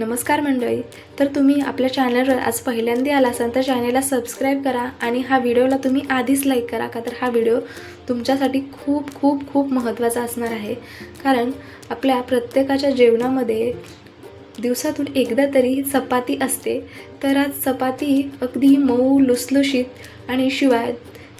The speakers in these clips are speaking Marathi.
नमस्कार मंडळी तर तुम्ही आपल्या चॅनलवर आज पहिल्यांदा आला असाल तर चॅनलला सबस्क्राईब करा आणि हा व्हिडिओला तुम्ही आधीच लाईक करा का तर हा व्हिडिओ तुमच्यासाठी खूप खूप खूप महत्त्वाचा असणार आहे. कारण आपल्या प्रत्येकाच्या जेवणामध्ये दिवसातून एकदा तरी चपाती असते. तर आज चपाती अगदी मऊ लुसलुशीत आणि शिवाय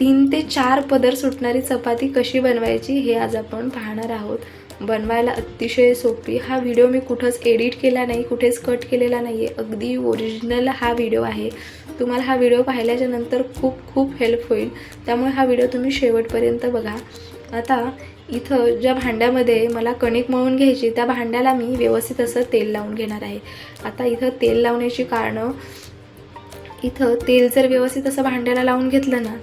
तीन ते चार पदर सुटणारी चपाती कशी बनवायची हे आज आपण पाहणार आहोत. बनवायला अतिशय सोपी. हा व्हिडिओ मी कुठंच एडिट केला नाही कुठेच कट केलेला नाही आहे अगदी ओरिजिनल हा व्हिडिओ आहे. तुम्हाला हा व्हिडिओ पाहिल्याच्या नंतर खूप खूप हेल्प होईल. त्यामुळे हा व्हिडिओ तुम्ही शेवटपर्यंत बघा. आता इथं ज्या भांड्यामध्ये मला कणिक मळून घ्यायची त्या भांड्याला मी व्यवस्थित असं तेल लावून घेणार आहे. आता इथं तेल लावण्याची कारणं इथं तेल जर व्यवस्थित असं भांड्याला लावून घेतलं ना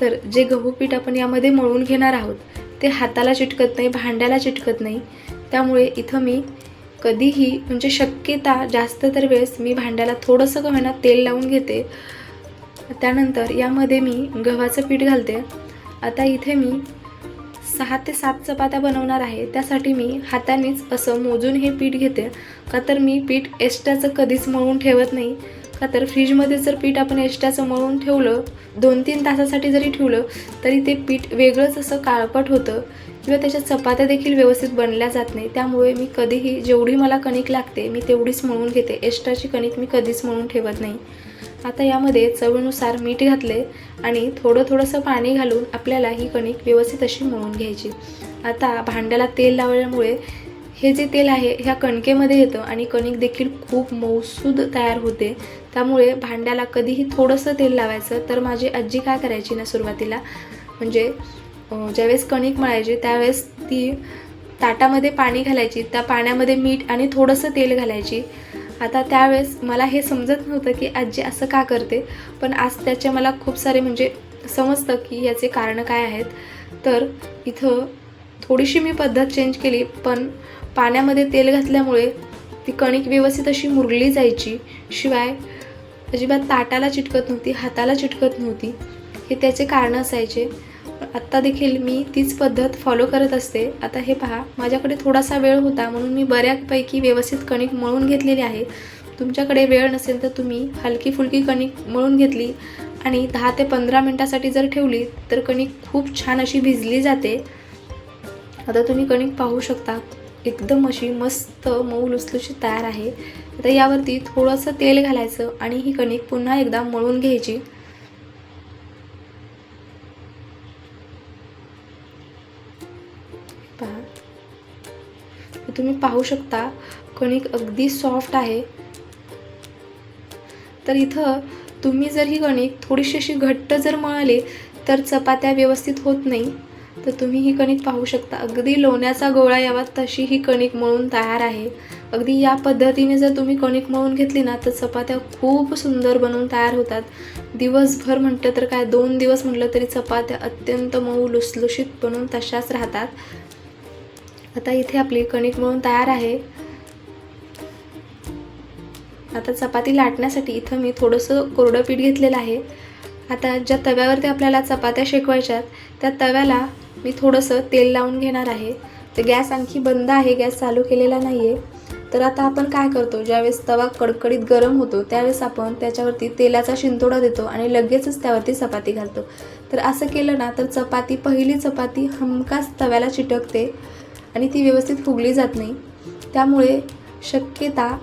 तर जे गहू पीठ आपण यामध्ये मळून घेणार आहोत ते हाताला चिटकत नाही भांड्याला चिटकत नाही. त्यामुळे इथं मी कधीही म्हणजे शक्यता जास्त तर वेळेस मी भांड्याला थोडंसं का होईना तेल लावून घेते. त्यानंतर यामध्ये मी गव्हाचं पीठ घालते. आता इथे मी सहा ते सात चपात्या बनवणार आहे. त्यासाठी मी हातानेच असं मोजून हे पीठ घेते. का तर मी पीठ एक्स्ट्राचं कधीच मळून ठेवत नाही. का तर फ्रीजमध्ये जर पीठ आपण एक्स्ट्राचं मळून ठेवलं दोन तीन तासासाठी जरी ठेवलं तरी ते पीठ वेगळंच असं काळपट होतं. किंवा त्याच्या चपात्या देखील व्यवस्थित बनल्या जात नाही. त्यामुळे मी कधीही जेवढी मला कणिक लागते मी तेवढीच मळून घेते. एक्स्ट्राची कणिक मी कधीच मळून ठेवत नाही. आता यामध्ये चवीनुसार मीठ घातले आणि थोडं थोडंसं पाणी घालून आपल्याला ही कणिक व्यवस्थित अशी मळून घ्यायची. आता भांड्याला तेल लावल्यामुळे हे जे तेल आहे ह्या कणकेमध्ये येतं आणि कणिक देखील खूप मौसूद तयार होते. त्यामुळे भांड्याला कधीही थोडंसं तेल लावायचं. तर माझी आजी काय करायची ना सुरुवातीला म्हणजे ज्यावेळेस कणिक मळायची त्यावेळेस ती ताटामध्ये पाणी घालायची. त्या पाण्यामध्ये मीठ आणि थोडंसं तेल घालायची. आता त्यावेळेस मला हे समजत नव्हतं की आजी असं का करते. पण आज त्याचे मला खूप सारे म्हणजे समजतं की याचे कारणं काय आहेत. तर इथं थोडीशी मी पद्धत चेंज केली पण पाण्यामध्ये तेल घातल्यामुळे ती कणिक व्यवस्थित अशी मुरली जायची. शिवाय अजिबात ताटाला चिटकत नव्हती हाताला चिटकत नव्हती. हे त्याचे कारण असायचे. आत्ता देखील मी तीच पद्धत फॉलो करत असते. आता हे पहा माझ्याकडे थोडासा वेळ होता म्हणून मी बऱ्यापैकी व्यवस्थित कणिक मळून घेतलेली आहे. तुमच्याकडे वेळ नसेल तर तुम्ही हलकी फुलकी कणिक मळून घेतली आणि दहा ते पंधरा मिनटासाठी जर ठेवली तर कणिक खूप छान अशी भिजली जाते. आता तुम्ही कणिक पाहू शकता. एकदम अशी मस्त मऊ लुसलुशी तयार आहे. आता यावरती थोडंसं तेल घालायचं आणि ही कणिक पुन्हा एकदा मळून घ्यायची. पहा. तुम्ही पाहू शकता कणिक अगदी सॉफ्ट आहे. तर इथं तुम्ही जर ही कणिक थोडीशी अशी घट्ट जर मळाली तर चपात्या व्यवस्थित होत नाही. तर तुम्ही ही कणिक पाहू शकता. अगदी लोण्याचा गोळा यावा तशी ही कणिक मळून तयार आहे. अगदी या पद्धतीने जर तुम्ही कणिक मळून घेतली ना तर चपात्या खूप सुंदर बनवून तयार होतात. दिवसभर म्हटलं तर काय दोन दिवस म्हटलं तरी चपात्या अत्यंत मऊ लुसलुशीत बनवून तशाच राहतात. आता इथे आपली कणिक मळून तयार आहे. आता चपाती लाटण्यासाठी इथं मी थोडंसं कोरडं पीठ घेतलेलं आहे. आता ज्या तव्यावरती आपल्याला चपात्या शेकवायच्यात त्या तव्याला मी थोडंसं तेल लावून घेणार आहे. तर गॅस आणखी बंद आहे गॅस चालू केलेला नाही आहे तर आता आपण काय करतो ज्यावेळेस तवा कडकडीत गरम होतो त्यावेळेस आपण त्याच्यावरती तेलाचा शिंतोडा देतो आणि लगेचच त्यावरती चपाती घालतो. तर असं केलं ना तर चपाती पहिली चपाती हमखास तव्याला चिटकते आणि ती व्यवस्थित फुगली जात नाही. त्यामुळे शक्यता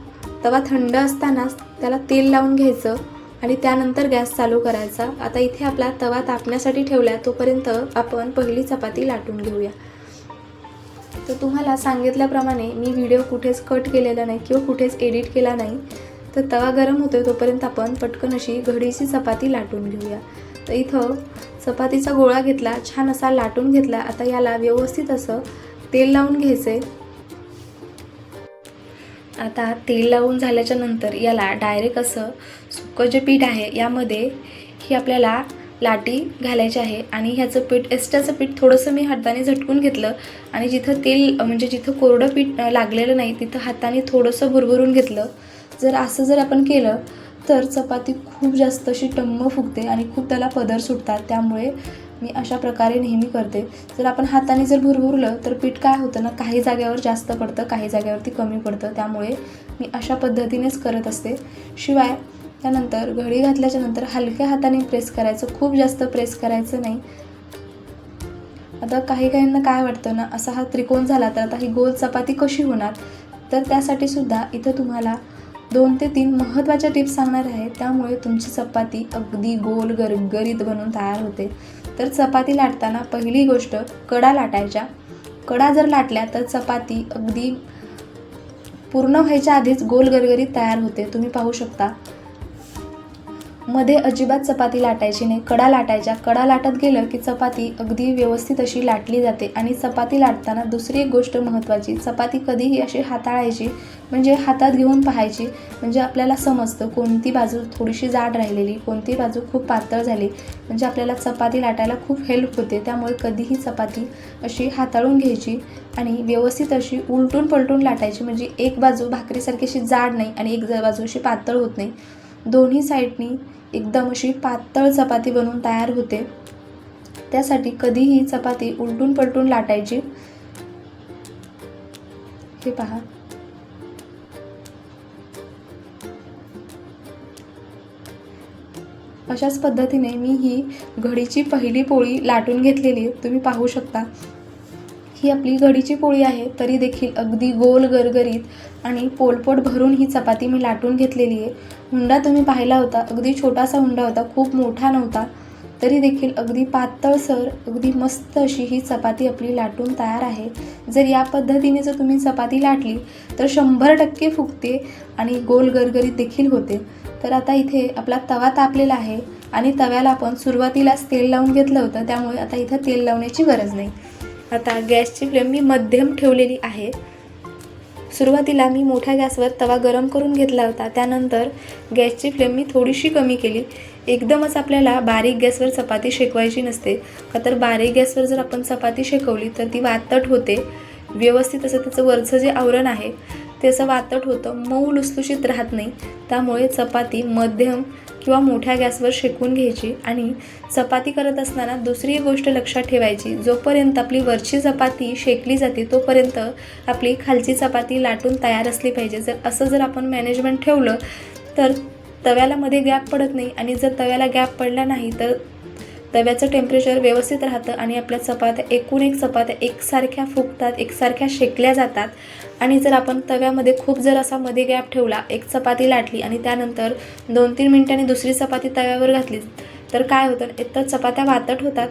तवा थंड असतानाच त्याला तेल लावून घ्यायचं. आणि त्यानंतर गॅस चालू करायचा. आता इथे आपला तवा तापण्यासाठी ठेवला तोपर्यंत आपण पहिली चपाती लाटून घेऊया. तर तुम्हाला सांगितल्याप्रमाणे मी व्हिडिओ कुठेच कट केलेला नाही किंवा कुठेच एडिट केला नाही. तर तवा गरम होतोय तोपर्यंत आपण पटकन अशी घडीची चपाती लाटून घेऊया. तर इथं चपातीचा गोळा घेतला छान असा लाटून घेतला. आता याला व्यवस्थित असं तेल लावून घ्यायचं आहे आता तेल लावून झाल्याच्यानंतर याला डायरेक्ट असं सुकं जे पीठ आहे यामध्ये ही आपल्याला लाटी घालायची आहे आणि ह्याचं पीठ एस्ट्याचं पीठ थोडंसं मी हाताने झटकून घेतलं आणि जिथं तेल म्हणजे जिथं कोरडं पीठ लागलेलं नाही तिथं हाताने थोडंसं भरभरून घेतलं. जर असं जर आपण केलं तर चपाती खूप जास्त अशी टम्म फुगते आणि खूप त्याला पदर सुटतात. त्यामुळे मी अशा प्रकारे नेहमी करते. जर आपण हाताने जर भुरभुरलं तर पीठ काय होतं ना काही जाग्यावर जास्त पडतं काही जाग्यावरती कमी पडतं. त्यामुळे मी अशा पद्धतीनेच करत असते. शिवाय त्यानंतर घडी घातल्याच्या नंतर हलक्या हाताने प्रेस करायचं खूप जास्त प्रेस करायचं नाही. आता काही काहींना काय वाटतं ना असा हा त्रिकोण झाला तर आता ही गोल चपाती कशी होणार? तर त्यासाठी सुद्धा इथं तुम्हाला दोन ते तीन महत्त्वाच्या टिप्स सांगणार आहे. त्यामुळे तुमची चपाती अगदी गोल गरगरीत बनून तयार होते. तर चपाती लाटताना पहिली गोष्ट कडा लाटायच्या. कडा जर लाटल्या तर चपाती अगदी पूर्ण व्हायच्या आधीच गोल गरगरीत तयार होते. तुम्ही पाहू शकता. मध्ये अजिबात चपाती लाटायची नाही. कडा लाटायच्या. कडा लाटत गेलं की चपाती अगदी व्यवस्थित अशी लाटली जाते आणि चपाती लाटताना दुसरी एक गोष्ट महत्त्वाची चपाती कधीही अशी हाताळायची म्हणजे हातात घेऊन पाहायची म्हणजे आपल्याला समजतं कोणती बाजू थोडीशी जाड राहिलेली कोणती बाजू खूप पातळ झाली म्हणजे आपल्याला चपाती लाटायला खूप हेल्प होते. त्यामुळे कधीही चपाती अशी हाताळून घ्यायची आणि व्यवस्थित अशी उलटून पलटून लाटायची म्हणजे एक बाजू भाकरीसारखी अशी जाड नाही आणि एक बाजू अशी पातळ होत नाही. दोन्ही साईडनी एकदम अशी पातळ चपाती बनवून तयार होते. त्यासाठी कधीही चपाती उलटून पलटून लाटायची. हे पहा. अशाच पद्धतीने मी ही घडीची पहिली पोळी लाटून घेतलेली तुम्ही पाहू शकता. ही आपली घडीची पोळी आहे तरी देखील अगदी गोल गरगरीत आणि पोलपोट भरून ही चपाती मी लाटून घेतलेली आहे. हुंडा तुम्ही पाहिला होता अगदी छोटासा हुंडा होता खूप मोठा नव्हता तरी देखील अगदी पातळसर अगदी मस्त अशी ही चपाती आपली लाटून तयार आहे. जर या पद्धतीने जर तुम्ही चपाती लाटली तर शंभर टक्के फुगते आणि गोल गरगरीत देखील होते. तर आता इथे आपला तवा तापलेला आहे आणि तव्याला आपण सुरुवातीलाच तेल लावून घेतलं होतं त्यामुळे आता इथं तेल लावण्याची गरज नाही. आता गॅसची फ्लेम मी मध्यम ठेवलेली आहे. सुरुवातीला मी मोठ्या गॅसवर तवा गरम करून घेतला होता. त्यानंतर गॅसची फ्लेम मी थोडीशी कमी केली. एकदमच आपल्याला बारीक गॅसवर चपाती शेकवायची नसते. का तर बारीक गॅसवर जर आपण चपाती शेकवली तर ती वातट होते. व्यवस्थित असं त्याचं वरचं जे आवरण आहे ते असं वातट होतं. मऊ लुसलुशीत राहत नाही. त्यामुळे चपाती मध्यम किंवा मोठ्या गॅसवर शेकून घ्यायची आणि चपाती करत असताना दुसरी गोष्ट लक्षात ठेवायची जोपर्यंत आपली वरची चपाती शेकली जाते तोपर्यंत आपली खालची चपाती लाटून तयार असली पाहिजे. जर असं जर आपण मॅनेजमेंट ठेवलं तर तव्याला मध्ये गॅप पडत नाही आणि जर तव्याला गॅप पडला नाही तर तव्याचं टेम्परेचर व्यवस्थित राहतं आणि आपल्या चपात्या एकूण एक चपात्या एकसारख्या फुगतात एकसारख्या शेकल्या जातात. आणि जर आपण तव्यामध्ये खूप जर असा मध्ये गॅप ठेवला एक चपाती लाटली आणि त्यानंतर दोन तीन मिनिटांनी दुसरी चपाती तव्यावर घातली तर काय होतं? एक तर चपात्या वातट होतात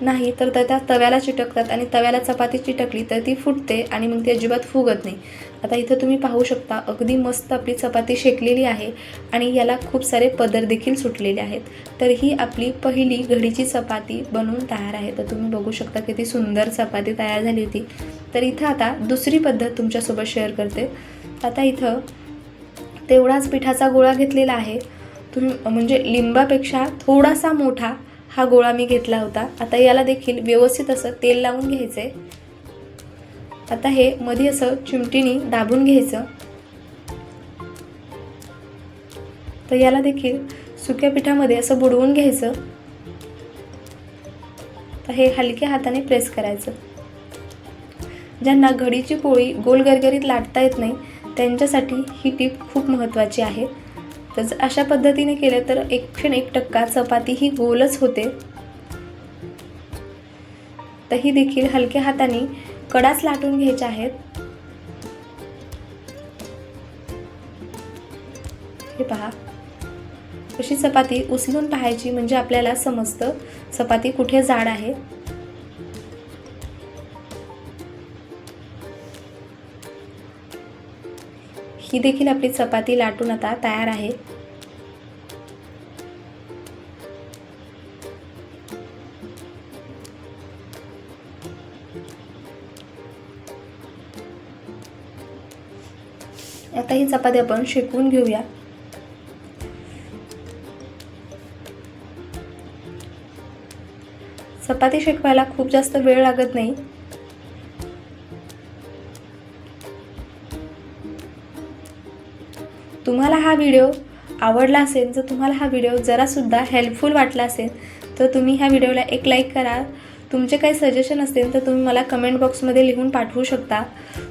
नाही तर त्या तव्याला चिटकतात आणि तव्याला चपाती चिटकली तर ती फुटते आणि मग ती अजिबात फुगत नाही. आता इथं तुम्ही पाहू शकता अगदी मस्त आपली चपाती शेकलेली आहे आणि याला खूप सारे पदर देखील सुटलेले आहेत. तर ही आपली पहिली घडीची चपाती बनवून तयार आहे. तर तुम्ही बघू शकता किती सुंदर चपाती तयार झाली होती. तर इथं आता दुसरी पद्धत तुमच्यासोबत शेअर करते. आता इथं तेवढाच पिठाचा गोळा घेतलेला आहे. तुम्ही म्हणजे लिंबापेक्षा थोडासा मोठा हा गोळा मी घेतला होता. आता याला देखील व्यवस्थित असं तेल लावून घ्यायचं आहे आता हे मध्ये असं चिमटीने दाबून घ्यायचं. तर याला देखील सुक्या पिठामध्ये असं बुडवून घ्यायचं. तर हे हलक्या हाताने प्रेस करायचं. ज्यांना घडीची पोळी गोल गरगरीत लाटता येत नाही त्यांच्यासाठी ही टीप खूप महत्त्वाची आहे. तर अशा पद्धतीने केलं तर एकशे एक टक्का चपाती ही गोलच होते. तर ही देखील हलक्या हाताने कडाच लाटून घ्यायच्या आहेत. हे पहा. अशी चपाती उचलून पाहायची म्हणजे आपल्याला समजतं चपाती कुठे जाड आहे. ही देखील आपली चपाती लाटून आता तयार आहे. आता ही चपाती आपण शेकवून घेऊया. चपाती शेकवायला खूप जास्त वेळ लागत नाही. तुम्हाला हा व्हिडिओ आवडला असेल जर तुम्हाला हा व्हिडिओ जरासुद्धा हेल्पफुल वाटला असेल तर तुम्ही ह्या व्हिडिओला एक लाईक करा. तुमचे काही सजेशन असतील तर तुम्ही मला कमेंट बॉक्समध्ये लिहून पाठवू शकता.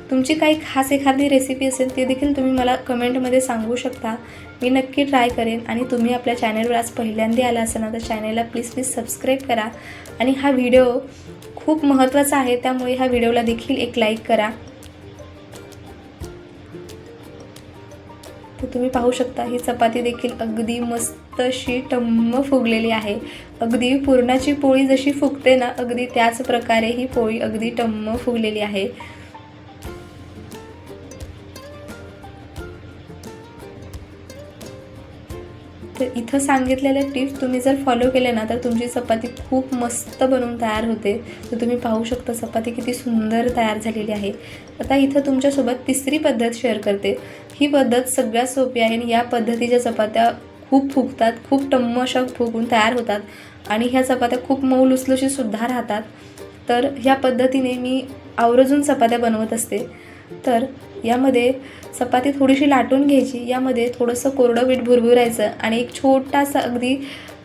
तुमची काही खास एखादी रेसिपी असेल ती देखील तुम्ही मला कमेंटमध्ये सांगू शकता. मी नक्की ट्राय करेन आणि तुम्ही आपल्या चॅनलवर आज पहिल्यांदा आला असाल ना तर चॅनलला प्लीज प्लीज सबस्क्राईब करा. आणि हा व्हिडिओ खूप महत्त्वाचा आहे त्यामुळे ह्या व्हिडिओला देखील एक लाईक करा. तर तुम्ही पाहू शकता ही चपाती देखील अगदी मस्त अशी टम्म फुगलेली आहे. अगदी पुरणाची पोळी जशी फुगते ना अगदी त्याच प्रकारे ही पोळी अगदी टम्म फुगलेली आहे. तर इथं सांगितलेल्या टिप्स तुम्ही जर फॉलो केले ना तर तुमची चपाती खूप मस्त बनवून तयार होते. तर तुम्ही पाहू शकता चपाती किती सुंदर तयार झालेली आहे. आता इथं तुमच्यासोबत तिसरी पद्धत शेअर करते. ही पद्धत सगळ्यात सोपी आहे आणि या पद्धतीच्या चपात्या खूप फुगतात खूप टम्म अशा फुगून तयार होतात आणि ह्या चपात्या खूप मऊ लुसलुशीत सुद्धा राहतात. तर ह्या पद्धतीने मी आवर्जून चपात्या बनवत असते. तर यामध्ये चपाती थोडीशी लाटून घ्यायची. यामध्ये थोडंसं कोरडं मीठ भुरभुरायचं आणि एक छोटासा अगदी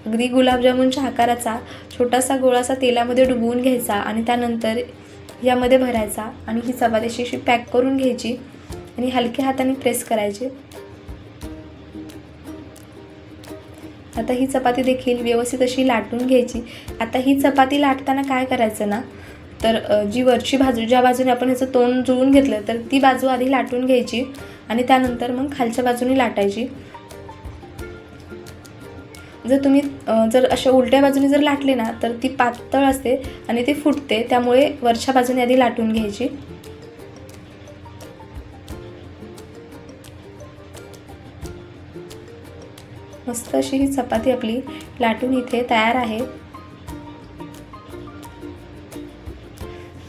अगदी गुलाबजामुनच्या आकाराचा छोटासा गोळासा तेलामध्ये डुबवून घ्यायचा आणि त्यानंतर यामध्ये भरायचा आणि ही चपाती अशी अशी पॅक करून घ्यायची आणि हलक्या हाताने प्रेस करायची. आता ही चपाती देखील व्यवस्थित अशी लाटून घ्यायची. आता ही चपाती लाटताना काय करायचं ना तर जी वरची बाजू ज्या बाजूने आपण ह्याचं तोंड जुळून घेतलं तर ती बाजू आधी लाटून घ्यायची आणि त्यानंतर मग खालच्या बाजूने लाटायची. जर तुम्ही जर अशा उलट्या बाजूने जर लाटले ना तर ती पातळ असते आणि ती फुटते त्यामुळे वरच्या बाजूने आधी लाटून घ्यायची. मस्त अशी ही चपाती आपली लाटून इथे तयार आहे.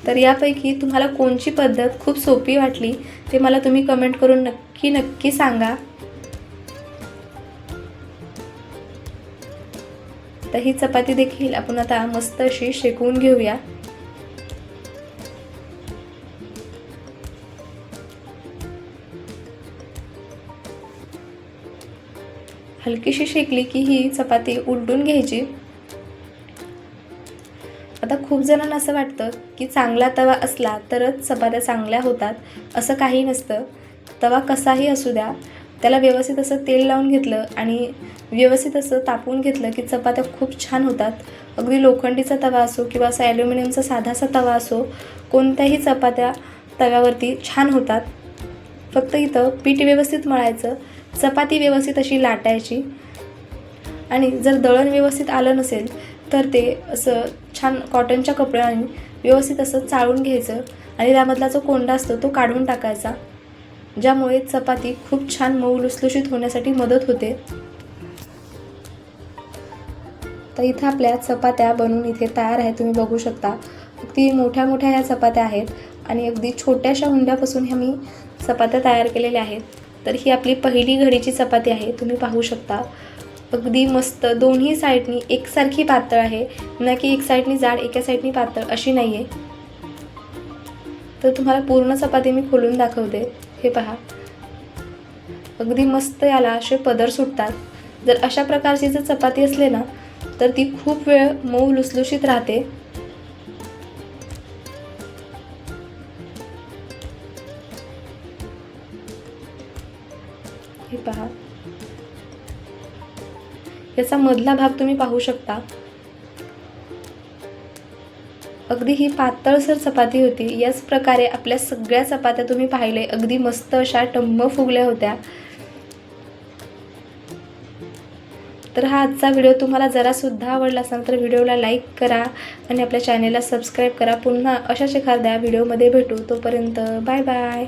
तर यापैकी तुम्हाला कोणची पद्धत खूप सोपी वाटली ते मला तुम्ही कमेंट करून नक्की नक्की सांगा. तर ही चपाती देखील आपण आता मस्त अशी शेकवून घेऊया. हलकीशी शेकली की ही चपाती उलटून घ्यायची. आता खूप जणांना असं वाटतं की चांगला तवा असला तरच चपात्या चांगल्या होतात असं काही नसतं. तवा कसाही असू द्या त्याला व्यवस्थित असं तेल लावून घेतलं आणि व्यवस्थित असं तापवून घेतलं की चपात्या खूप छान होतात. अगदी लोखंडीचा तवा असो किंवा असा ॲल्युमिनियमचा साधासा तवा असो कोणत्याही चपात्या तव्यावरती छान होतात. फक्त इथं पीठ व्यवस्थित मळायचं चपाती व्यवस्थित अशी लाटायची. आणि जर दळण व्यवस्थित आलं नसेल तर ते असं छान कॉटनच्या कपड्याने व्यवस्थित असं चाळून घ्यायचं आणि त्यामधला जो कोंडा असतो तो काढून टाकायचा ज्यामुळे चपाती खूप छान मऊ लुसलुशीत होण्यासाठी मदत होते. तर इथं आपल्या चपात्या बनवून इथे तयार आहे तुम्ही बघू शकता. अगदी मोठ्या मोठ्या ह्या चपात्या आहेत आणि अगदी छोट्याशा हुंड्यापासून ह्या मी चपात्या तयार केलेल्या आहेत. तर ही आपली पहिली घडीची चपाती आहे तुम्ही पाहू शकता. अगदी मस्त. दोन्ही साईडनी एकसारखी पातळ आहे. ना की एक साईडनी जाड एका साईडनी पातळ अशी नाही आहे तर तुम्हाला पूर्ण चपाती मी खोलून दाखवते. हे पहा. अगदी मस्त याला असे पदर सुटतात. जर अशा प्रकारची जर चपाती असले ना तर ती खूप वेळ मऊ लुसलुशीत राहते. याचा मधला भाग तुम्ही पाहू शकता. अगदी ही पातळसर चपाती होती. याच प्रकारे आपल्या सगळ्या चपात्या तुम्ही पाहिले अगदी मस्त अशा टंब फुगल्या होत्या. तर हा आजचा व्हिडिओ तुम्हाला जरासुद्धा आवडला असेल तर व्हिडिओला लाईक करा आणि आपल्या चॅनेलला सबस्क्राईब करा. पुन्हा अशाच एखाद्या व्हिडिओमध्ये भेटू. तोपर्यंत बाय बाय.